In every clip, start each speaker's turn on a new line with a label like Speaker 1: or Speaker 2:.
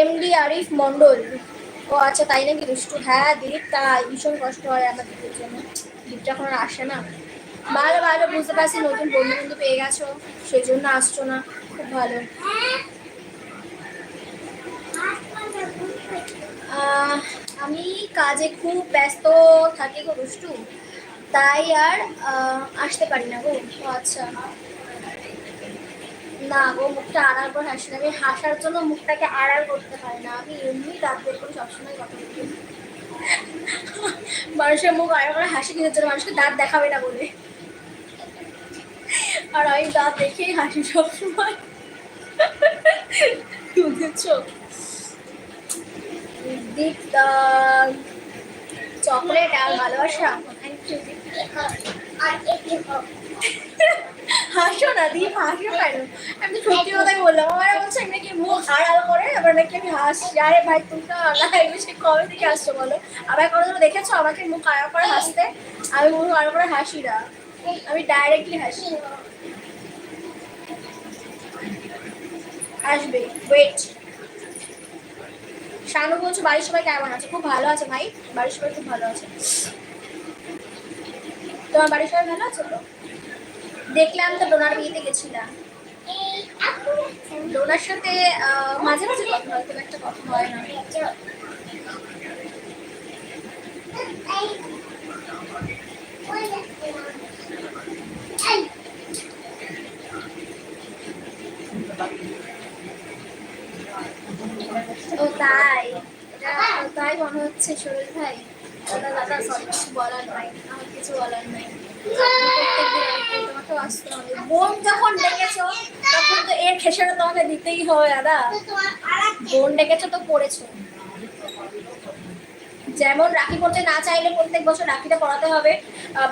Speaker 1: MD Arif Mondal ও আচ্ছা তাই নাকি দুষ্টু? হ্যাঁ দীপ, তাই। ভীষণ কষ্ট হয় আমাদের জন্য। দীপটা এখন আসে না। ভালো ভালো, বুঝতে পারছি, নতুন বন্ধু বন্ধু পেয়ে গেছো। সেই জন্য আসছো না। খুব ভালো। আমি কাজে খুব ব্যস্ত থাকি গো দুষ্টু। তাই আর আসতে পারি না গো। আচ্ছা। না গো মুখটা আড়াল করে হাসি না আমি হাসার জন্য মুখটাকে আড়াল করতে হয় না। আমি এমনি দাঁত বের করে সবসময় কথা বলি। মানুষের মুখ আড়াল করে হাসি কিসের জন্য মানুষকে দাঁত দেখাবে না বলে। আর আমি দাঁত দেখেই হাসি সবসময়। বুঝেছ? চকলেট আর ভালোবাসা? হাসো না, দীপ, হাসো কেন? আমি তো সত্যি কথাই বললাম। আমার বলছে আমি নাকি মুখ আড়াল করে? আবার নাকি আমি হাসি আরে ভাই তুমি তো লাইভে সে কবে থেকে আসছো বলো? আবার কোনো দেখেছ আমাকে মুখ আড়াল করে হাসতে? আমি মুখ আড়াল করে হাসি না। আমি ডাইরেক্টলি হাসি। আসবে। ওয়েট শানু বলছো, বাড়ির সবাই কেমন আছে? খুব ভালো আছে ভাই। বাড়ির সবাই খুব ভালো আছে। তোমার বাড়ির সবাই ভালো আছে তো? দেখলাম তো ডোনার বিয়েতে গেছিলাম। ডোনার সাথে মাঝে মাঝে কথা হয় খুব একটা কথা হয় না। ও তাই। তাই মনে হচ্ছে শরীর ভাই। বোন যখন ডেকেছো তখন তো এর খেসারও তোমাকে দিতেই হবে দাদা। বোন ডেকেছো তো পড়েছো যেমন রাখি পড়তে না চাইলে প্রত্যেক বছর রাখিটা পড়াতে হবে।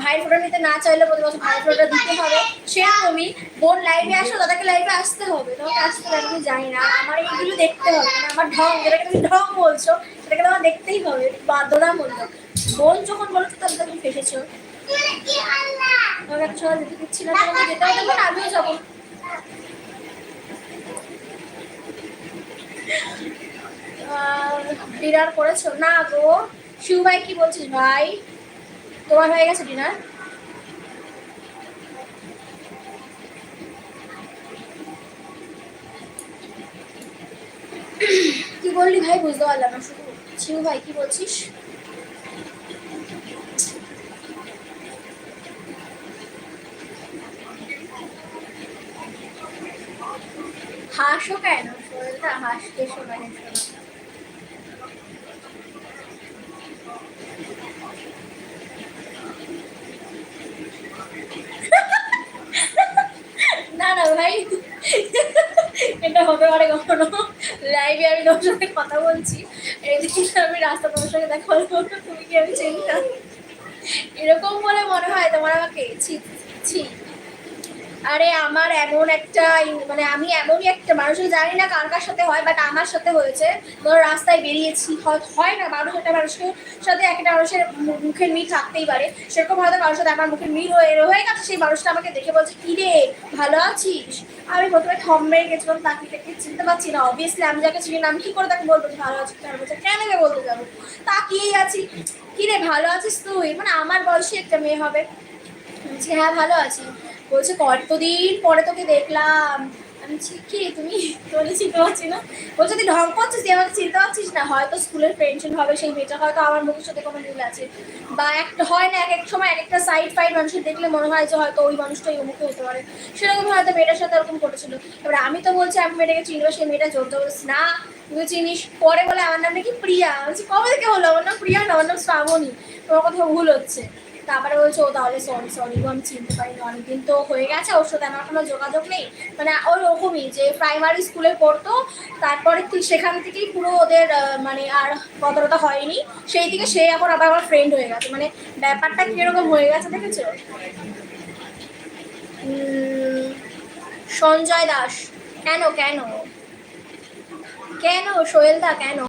Speaker 1: ভাইয়ের ফোটা নিতে না চাইলে প্রত্যেক বছর ভাইয়ের ফোটা দিতে হবে। সেরকমই বোন লাইভে আসো দাদাকে লাইভে আসতে হবে তোমাকে আসতে হবে আমি না, আমার এইগুলো দেখতে হবে আমার ঢং যেটাকে তুমি ঢং বলছো, সেটাকে তোমার দেখতেই হবে। বাধ্যতামূলক। বোন যখন বলেছ তাহলে তুমি ফেসেছো। কি তোমার হয়ে গেছে ডিনার? কি বললি ভাই? বুঝতে পারলাম না শুধু। শিউ ভাই কি বলছিস? হাসো কেন? শরীরটা হাসতে শোনা শোনা না না ভাই, এটা হতে পারে কখনো। লাইভে আমি তোমার সাথে কথা বলছি। আমি রাস্তা তোমার সাথে দেখা হলো, তুমি কি আমি চিন্তা এরকম বলে মনে হয় তোমার আমাকে। ছি ছি। আরে আমার এমন একটা মানে আমি এমনই একটা মানুষের জানি না কার কার সাথে হয় বাট আমার সাথে হয়েছে। ধরো, রাস্তায় বেরিয়েছি, হয় না, মানুষ, একটা মানুষের সাথে একটা মানুষের মুখের মিল থাকতেই পারে। সেরকম হয়তো কারোর সাথে আমার মুখের মিল হয়ে হয়ে গেছে, সেই মানুষটা আমাকে দেখে বলছে, কি রে, ভালো আছিস? আমি প্রথমে থম মেরে গেছিলাম তাকে তাকে চিনতে পারছি না অবভিয়াসলি আমি যাকে চিনি না, আমি কি করে তাকে বলব যে, ভালো আছিস? তার বলছে, কেন কে বলতে যাব? তাকিয়েই আছি। কি রে, ভালো আছিস তুই? মানে আমার বয়সী একটা মেয়ে হবে। হ্যাঁ ভালো আছি। বলছে, কতদিন পরে তোকে দেখলাম। আমি কি তুমি? তোকে চিনতে পারছি না। বলছে, তুই ঢং করছিস? তুই আমাকে চিনতে পারছিস না? হয়তো স্কুলের ফ্রেন্ডশিপ হবে সেই মেয়েটা, হয়তো আমার মুখের সাথে কোনো মিল আছে। বা একটা হয় না, এক এক সময় এক একটা সাইড ফাইড মানুষের দেখলে মনে হয় যে হয়তো ওই মানুষটাই অমুকে হতে পারে। সেরকম হয়তো মেয়েটার সাথে এরকম ঘটেছিল। এবার আমি তো বলছি, আমি মেয়েটাকে চিনবো সেই মেয়েটা জোর জবরদস্তি। না, তুই চিনিস। পরে বলে, আমার নাম নাকি প্রিয়া। বলছি, কবে থেকে হলো? আমার নাম প্রিয়া না? আমার নাম শ্রাবণী। তোমার কথা ভুল হচ্ছে। তারপরে বলছে, ও তাহলে সরি সরি গো, আমি চিনতে পারিনি, অনেকদিন তো হয়ে গেছে, ওর সাথে আমার কোনো যোগাযোগ নেই। মানে ওই রকমই যে প্রাইমারি স্কুলে পড়তো, তারপরে সেখান থেকেই পুরো ওদের মানে আর কতটা হয়নি, সেই থেকে সে এখন আবার আমার ফ্রেন্ড হয়ে গেছে। মানে ব্যাপারটা কীরকম হয়ে গেছে দেখেছ? সঞ্জয় দাস। কেন কেন? কেন সোহেলদা কেন?